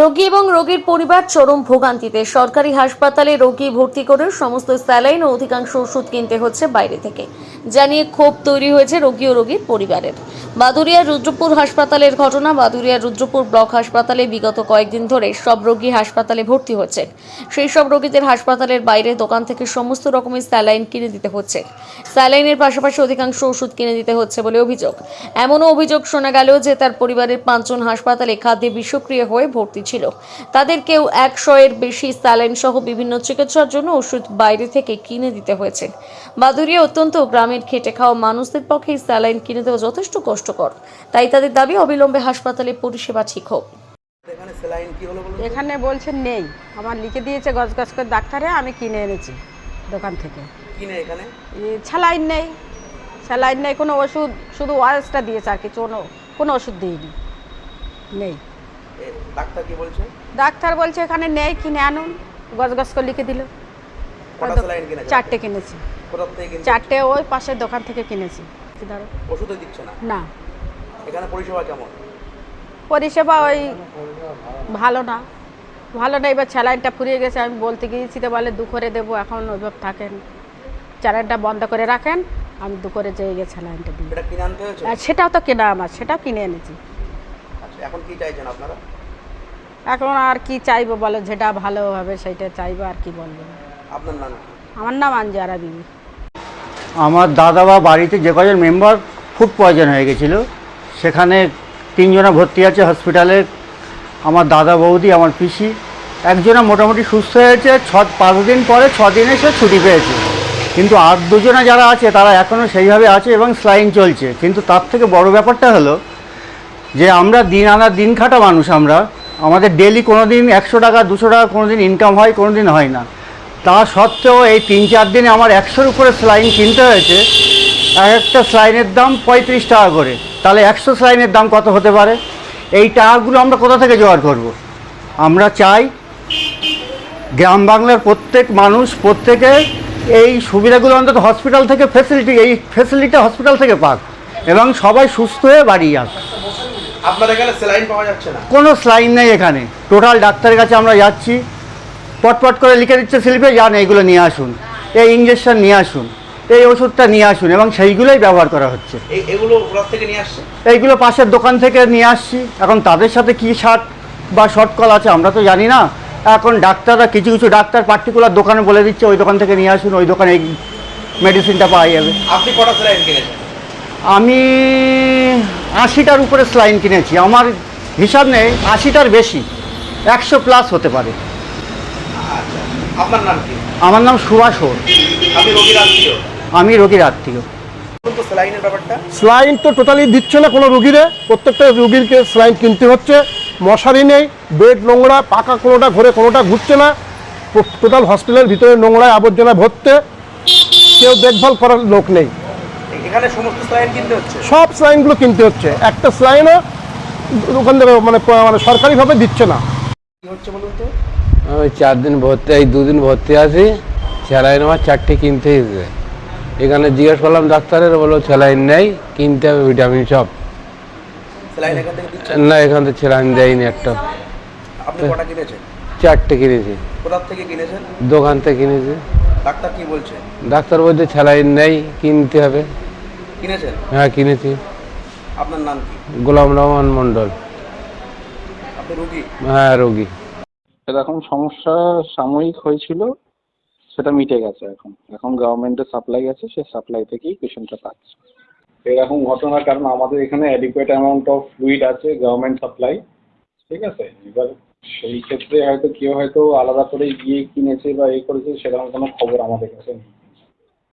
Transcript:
রোগী এবং রোগীর পরিবার চরম ভোগান্তিতে। সরকারি হাসপাতালে রোগী ভর্তি করে সমস্ত স্যালাইন ও অধিকাংশ ওষুধ কিনতে হচ্ছে বাইরে থেকে। জানিয়ে ক্ষোভ তৈরি হয়েছে রোগী ও রোগীর পরিবারের। বাদুরিয়া রুদ্রপুর হাসপাতালের ঘটনা বাদুরিয়া রুদ্রপুর ব্লক হাসপাতালে বিগত কয়েকদিন ধরে সব রোগী হাসপাতালে ভর্তি হচ্ছে। সেই সব রোগীদের হাসপাতালের বাইরে দোকান থেকে সমস্ত রকমের স্যালাইন কিনে দিতে হচ্ছে। স্যালাইনের পাশাপাশি অধিকাংশ ওষুধ কিনে দিতে হচ্ছে বলে অভিযোগ। এমনও অভিযোগ শোনা গেল যে তার পরিবারের পাঁচজন হাসপাতালে খাদ্যে বিষক্রিয়া হয়ে ভর্তি ছিল। তাদের কেউ একশো এর বেশি স্যালাইন সহ বিভিন্ন চিকিৎসার জন্য ওষুধ বাইরে থেকে কিনে দিতে হয়েছে। বাদুরিয়া অত্যন্ত গ্রামের খেটে খাওয়া মানুষদের পক্ষে এই স্যালাইন কিনে দেওয়া যথেষ্ট কষ্টকর। তাই তাদের দাবি অবিলম্বে হাসপাতালে পরিষেবা ঠিক হোক। এখানে স্যালাইন কি হলো বলুন তো? এখানে বলছেন নেই। আমার লিখে দিয়েছে গজ গজ করে ডাক্তারে আমি কিনে এনেছি দোকান থেকে। কি নেই এখানে? স্যালাইন নেই। স্যালাইন নেই কোনো ওষুধ শুধু ওয়ারেসটা দিয়েছে আর কিছু কোনো কোনো ওষুধ দিইনি। নেই। ডাক্তার কি বলছে? ডাক্তার বলছে এখানে নেই কিনে আনুন। গজ গজ করে লিখে দিল। চারটে কিনেছি। চারটে ওই পাশের দোকান থেকে কিনেছি। ধরো। ওষুধও দিচ্ছে না? না। এখানে পরিষেবা কেমন? পরিষেবা ওই ভালো না। ভালো না এবার স্যালাইনটা ফুরিয়ে গেছে। আমি বলতে গিয়েছি তো বলে দু করে দেবো এখন ওইভাবে থাকেন। স্যালাইনটা বন্ধ করে রাখেন আমি দু করে যেয়ে গিয়ে স্যালাইনটা দিই। আর সেটাও তো কেনা আমার সেটাও কিনে এনেছি। আচ্ছা এখন কি চাইছেন আপনারা? এখন আর কি চাইব বলো? যেটা ভালো হবে সেটা চাইব আর কি বলব? আপনার নাম কি? আমার নাম আঞ্জারা বিবি। আমার দাদা বা বাড়িতে যে কজন মেম্বার ফুড পয়জন হয়ে গেছিল। সেখানে তিনজনা ভর্তি আছে হসপিটালে আমার দাদা বৌদি আমার পিসি একজনা মোটামুটি সুস্থ হয়েছে। ছ পাঁচ দিন পরে ছ দিনে সে ছুটি পেয়েছে। কিন্তু আর দুজনা যারা আছে তারা এখনও সেইভাবে আছে এবং স্লাইন চলছে। কিন্তু তার থেকে বড় ব্যাপারটা হলো যে আমরা দিন আনা দিন খাটা মানুষ আমরা। আমাদের ডেলি কোনো দিন একশো টাকা, দুশো টাকা কোনো দিন ইনকাম হয় কোনো দিন হয় না। তা সত্ত্বেও এই তিন চার দিনে আমার একশোর উপরে স্লাইন কিনতে হয়েছে। এক একটা স্লাইনের দাম পঁয়ত্রিশ টাকা করে। তাহলে একশো স্লাইনের দাম কত হতে পারে? এই টাকাগুলো আমরা কোথা থেকে জোগাড় করব। আমরা চাই গ্রাম বাংলার প্রত্যেক মানুষ, প্রত্যেকে এই সুবিধাগুলো অন্তত হসপিটাল থেকে ফেসিলিটি এই ফেসিলিটি হসপিটাল থেকে পাক এবং সবাই সুস্থ হয়ে বাড়ি যাক আপনার এখানে স্যালাইন পাওয়া যাচ্ছে না। কোনো স্লাইন নেই এখানে। টোটাল ডাক্তারের কাছে আমরা যাচ্ছি। পটপট করে লিখে দিচ্ছে শিল্পে যান এইগুলো নিয়ে আসুন। এই ইঞ্জেকশন নিয়ে আসুন। এই ওষুধটা নিয়ে আসুন। এবং সেইগুলোই ব্যবহার করা হচ্ছে। এগুলো থেকে নিয়ে আসছে? এইগুলো পাশের দোকান থেকে নিয়ে আসছি। এখন তাদের সাথে কী শার্ট বা শর্টকল আছে আমরা তো জানি না। এখন ডাক্তাররা কিছু কিছু ডাক্তার পার্টিকুলার দোকানে বলে দিচ্ছে ওই দোকান থেকে নিয়ে আসুন ওই দোকানে এই মেডিসিনটা পাওয়া যাবে। আপনি কটা স্যালাইন কিনেছেন? আমি আশিটার উপরে স্লাইন কিনেছি। আমার হিসাব নেই আশিটার বেশি। একশো প্লাস হতে পারে। আচ্ছা আপনার নাম কি? আমার নাম সুভাষ ওর আপনি রোগীর আত্মীয়? আমি রোগীর আত্মীয়। স্লাইন তো টোটালি দিচ্ছে না কোনো রুগীরে। প্রত্যেকটা রুগীরকে স্লাইন কিনতে হচ্ছে। মশারি নেই বেড নোংরা পাকা কোনোটা ঘরে কোনোটা ঘুরছে না। টোটাল হসপিটালের ভিতরে নোংরায় আবর্জনা ভরতে। কেউ দেখভাল করার লোক নেই। এখানে সমস্ত স্যালাইন কিনতে হচ্ছে? সব স্লাইনগুলো কিনতে হচ্ছে। একটা স্লাইনও ওখান থেকে মানে মানে সরকারিভাবে দিচ্ছে না। কি হচ্ছে বলুন তো? আমি চার দিন ভর্তি এই দুদিন ভর্তি আছি। স্যালাইন আমার চারটে কিনতে এসেছে এখানে জিজ্ঞেস করলাম ডাক্তারের বলল স্যালাইন নেই কিনতে হবে ভিটামিন সব। না এখান থেকে স্যালাইন দেয়নি একটা। আপনি কটা কিনেছেন? চারটে কিনেছি। কোথা থেকে কিনেছেন? দোকান থেকে কিনেছি। ডাক্তার কি বলছে? ডাক্তার বলছে স্যালাইন নেই কিনতে হবে। কিনেছেন? হ্যাঁ কিনেছি। আপনার নাম কি? গোলাম রহমান মন্ডল আপনি রুগী? হ্যাঁ রোগী। এরকম সমস্যা সাময়িক হয়েছিল সেটা মিটে গেছে এখন। এখন গভর্নমেন্টের সাপ্লাই আছে সেই সাপ্লাই থেকেই পেশেন্টটা পাচ্ছে। এরকম ঘটনার কারণ আমাদের এখানে অ্যাডিকুয়েট অ্যামাউন্ট অফ ফ্লুইড আছে গভর্নমেন্ট সাপ্লাই ঠিক আছে? এবার সেই ক্ষেত্রে হয়তো কেউ হয়তো আলাদা করে গিয়ে কিনেছে বা এ করেছে সেরকম কোনো খবর আমাদের কাছে নেই।